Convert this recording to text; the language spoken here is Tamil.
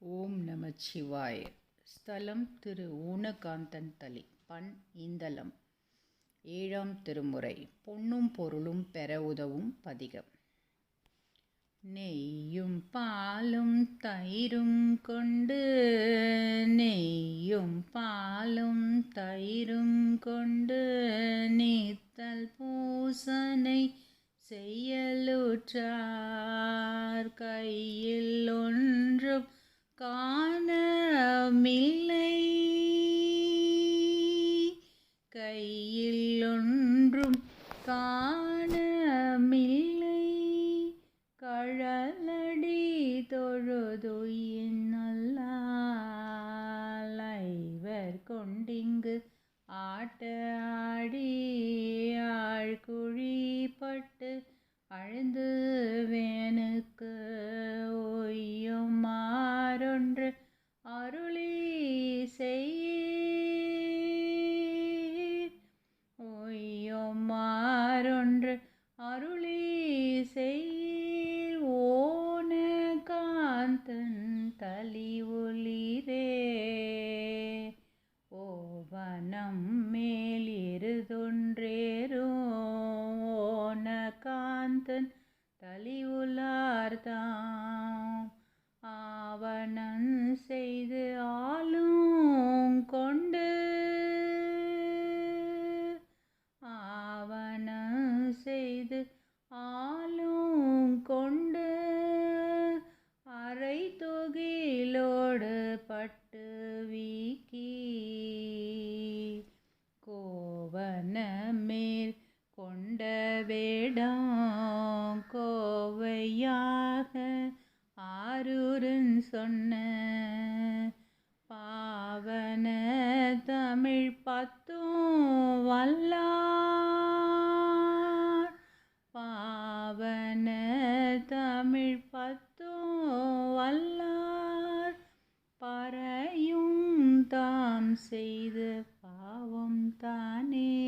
ஓம் நம நமச்சிவாய ஸ்தலம் திரு ஊனகாந்தன் தலி. பண் இந்தலம். ஏழாம் திருமுறை. பொன்னும் பொருளும் பெற உதவும் பதிகம். நெய்யும் பாலும் தயிரும் கொண்டு நெய்யும் பாலும் தயிரும் கொண்டு நீத்தல் பூசனை செய்யலுற்றார். கையில் ஒன்றும் காணமில்லை. கையில் ஒன்றும் காணமில்லை. கழலடி தொழுதுயின் நல்லாய்வர் கொண்டிங்கு ஆட்ட ஆடி ஆழ்குழிப்பட்டு அழுந்துவேன் ஒளிரே ஓவனம் மேலிருதொன்றேரும் ஓன காந்தன் தலி உலார்தாம் பட்டு வீக்கி கோவன கொண்ட வேடம் கோவையாக ஆருன் சொன்ன பாவன தமிழ் பத்தும் வல்லார் செய்த பாவம் தானே.